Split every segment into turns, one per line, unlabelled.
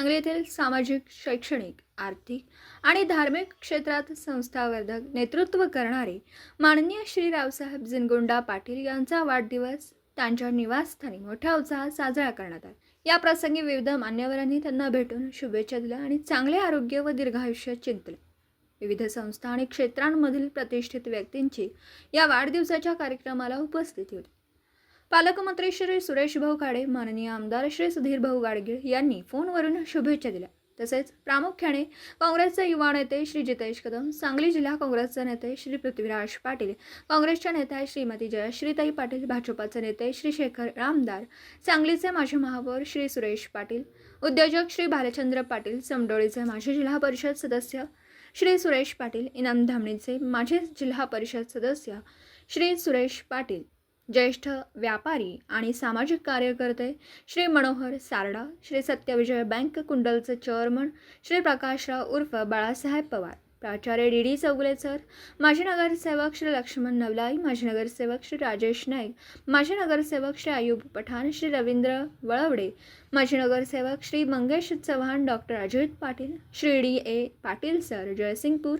सांगली येथील सामाजिक शैक्षणिक आर्थिक आणि धार्मिक क्षेत्रात संस्थावर्धक नेतृत्व करणारे माननीय श्री रावसाहेब जिनगुंडा पाटील यांचा वाढदिवस त्यांच्या निवासस्थानी मोठ्या उत्साहात साजरा करण्यात आला. या प्रसंगी विविध मान्यवरांनी त्यांना भेटून शुभेच्छा दिल्या आणि चांगले आरोग्य व दीर्घायुष्य चिंतले. विविध संस्था आणि क्षेत्रांमधील प्रतिष्ठित व्यक्तींची या वाढदिवसाच्या कार्यक्रमाला उपस्थिती होती. पालकमंत्री श्री सुरेश भाऊ खाडे माननीय आमदार श्री सुधीर भाऊ गाडगीळ यांनी फोनवरून शुभेच्छा दिल्या. तसेच प्रामुख्याने काँग्रेसचे युवा नेते श्री जितेश कदम सांगली जिल्हा काँग्रेसचे नेते श्री पृथ्वीराज पाटील काँग्रेसच्या नेत्या श्रीमती जयश्रीताई पाटील भाजपाचे नेते श्री शेखर रामदार सांगलीचे माजी महापौर श्री सुरेश पाटील उद्योजक श्री भालचंद्र पाटील समडोळीचे माजी जिल्हा परिषद सदस्य श्री सुरेश पाटील इनाम धामणीचे माजी जिल्हा परिषद सदस्य श्री सुरेश पाटील ज्येष्ठ व्यापारी आणि सामाजिक कार्यकर्ते श्री मनोहर सारडा श्री सत्यविजय बँक कुंडलचे चेअरमन श्री प्रकाशराव उर्फ बाळासाहेब पवार. प्राचार्य डी डी चौगुले सर माजी नगरसेवक श्री लक्ष्मण नवलाई माजी नगरसेवक श्री राजेश नाईक माजी नगरसेवक श्री आयुब पठाण श्री रवींद्र वळवडे माजी नगरसेवक Shri Mangesh Chavan doctor Ajit Patil Shri D A Patil sir Jaysingpur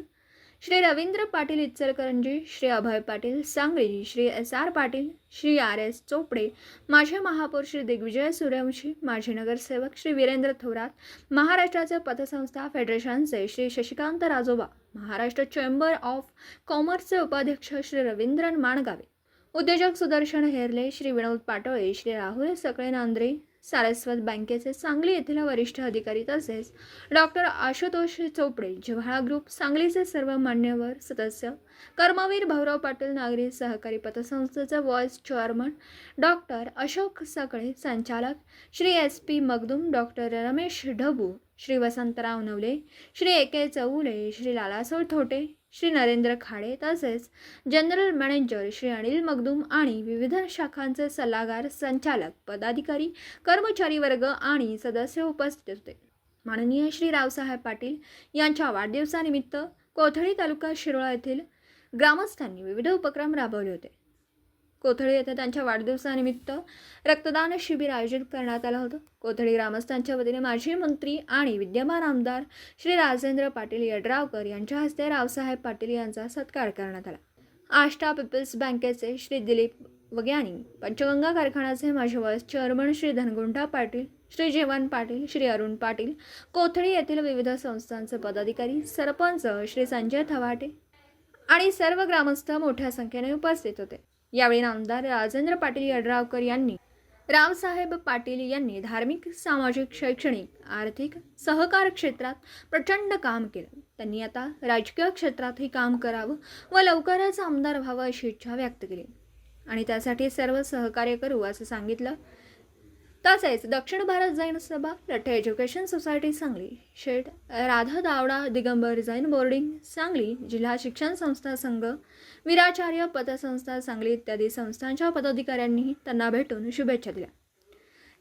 Shri Ravindra Patil Ichalkaranji Shri Abhay Patil Sangli Shri S R Patil Shri R S Chopde माझे महापौर श्री दिग्विजय सूर्यवंशी माजी नगरसेवक श्री वीरेंद्र थोरात महाराष्ट्राचे पतसंस्था फेडरेशनचे श्री शशिकांत राजोबा महाराष्ट्र चेंबर ऑफ कॉमर्सचे उपाध्यक्ष श्री रवींद्रन माणगावे. उद्योजक सुदर्शन हेरले श्री विनोद पाटोळे श्री राहुल सकळे नांद्रे सारस्वत बँकेचे सांगली येथील वरिष्ठ अधिकारी तसेच डॉक्टर आशुतोष चोपडे जिव्हाळा ग्रुप सांगलीचे सर्व मान्यवर सदस्य कर्मवीर भाऊराव पाटील नागरी सहकारी पतसंस्थेचे vice chairman doctor Ashok Sakale संचालक Shri S P Magdum doctor Ramesh Dhabu Shri Vasantrao Navale Shri A K Chaule Shri Lalasol Thote Shri Narendra Khade तसेच जनरल मॅनेजर श्री अनिल मगदूम आणि विविध शाखांचे सल्लागार संचालक पदाधिकारी कर्मचारी वर्ग आणि सदस्य उपस्थित होते. माननीय श्री रावसाहेब पाटील यांच्या वाढदिवसानिमित्त कोथळी तालुका शिरोळा येथील ग्रामस्थांनी विविध उपक्रम राबवले होते. कोथळी येथे त्यांच्या वाढदिवसानिमित्त रक्तदान शिबिर आयोजित करण्यात आलं होतं. कोथळी ग्रामस्थांच्या वतीने माजी मंत्री आणि विद्यमान आमदार श्री राजेंद्र पाटील यड्रावकर यांच्या हस्ते रावसाहेब पाटील यांचा सत्कार करण्यात आला. आष्टा पीपल्स बँकेचे श्री दिलीप वग्यानी पंचगंगा कारखान्याचे माजी वाईस चेअरमन श्री धनगुंडा पाटील श्री जेवण पाटील श्री अरुण पाटील कोथळी येथील विविध संस्थांचे पदाधिकारी सरपंच श्री संजय थवाटे आणि सर्व ग्रामस्थ मोठ्या संख्येने उपस्थित होते. यावेळी आमदार राजेंद्र पाटील यड्रावकर यांनी रावसाहेब पाटील यांनी धार्मिक सामाजिक शैक्षणिक आर्थिक सहकार क्षेत्रात प्रचंड काम केलं. त्यांनी आता राजकीय क्षेत्रातही काम करावं व लवकरच आमदार व्हावं अशी इच्छा व्यक्त केली. आणि त्यासाठी सर्व सहकार्य करू असं सांगितलं तसेच Dakshin Bharat Jain Sabha Latthe education society Sangli. Sheth Radha Dawda Digambar Jain boarding Sangli जिल्हा शिक्षण संस्था संघ वीराचार्य पतसंस्था सांगली इत्यादी संस्थांच्या पदाधिकाऱ्यांनी त्यांना भेटून शुभेच्छा दिल्या.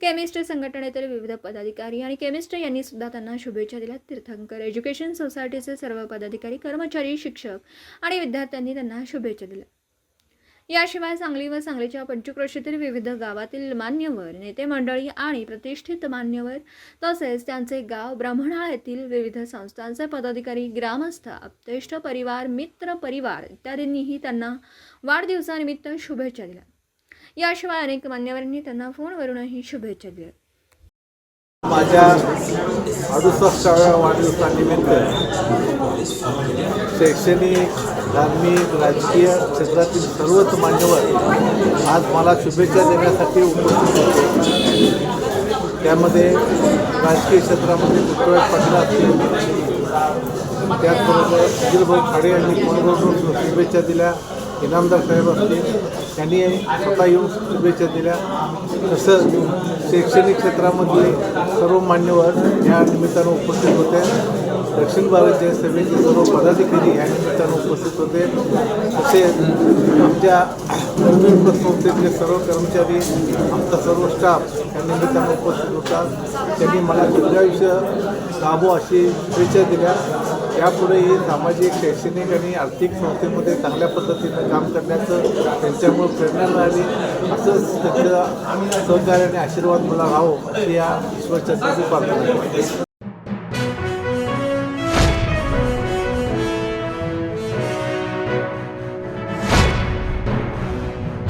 केमिस्ट्री संघटनेतील विविध पदाधिकारी आणि केमिस्ट यांनी सुद्धा त्यांना शुभेच्छा दिल्या. तीर्थंकर एज्युकेशन सोसायटीचे सर्व पदाधिकारी कर्मचारी शिक्षक आणि विद्यार्थ्यांनी त्यांना शुभेच्छा दिल्या. याशिवाय सांगली व सांगलीच्या पंचक्रोशीतील विविध गावातील मान्यवर नेते मंडळी आणि प्रतिष्ठित मान्यवर तसेच त्यांचे गाव ब्राह्मणाळ येथील विविध संस्थांचे पदाधिकारी ग्रामस्थ आप्तेष्ट परिवार मित्र परिवार इत्यादींनीही त्यांना वाढदिवसानिमित्त शुभेच्छा दिल्या. याशिवाय अनेक मान्यवरांनी त्यांना फोनवरूनही शुभेच्छा दिल्या.
माझ्या अडुसष्टाव्या वाढदिवसानिमित्त शैक्षणिक धार्मिक राजकीय क्षेत्रातील सर्वच मान्यवर आज मला शुभेच्छा देण्यासाठी उपस्थित होते. त्यामध्ये राजकीय क्षेत्रामध्ये पृथ्वीराज पाटील असतील त्याचबरोबर सुधीरभाऊ खाडे यांनी फोनवरून शुभेच्छा दिल्या इनामदार साहेब असतील त्यांनी स्वतः येऊन शुभेच्छा दिल्या. तसंच शैक्षणिक क्षेत्रामधले सर्व मान्यवर या निमित्तानं उपस्थित होते. दक्षिण भारत जैन सभेचे सर्व पदाधिकारी या निमित्तानं उपस्थित होते. तसेच आमच्या धर्मयुक्त संस्थेतले सर्व कर्मचारी आमचा सर्व स्टाफ या निमित्तानं उपस्थित होता. त्यांनी मला दीर्घायुष्य लाभो अशी शुभेच्छा दिल्या. यापुढेही सामाजिक शैक्षणिक आणि आर्थिक संस्थेमध्ये चांगल्या पद्धतीनं काम करण्याचं त्यांच्यामुळे प्रेरणा मिळाली. असंच त्यांचं सहकार्य आणि आशीर्वाद मला राहो अशी या ईश्वरचंद्राची प्रार्थना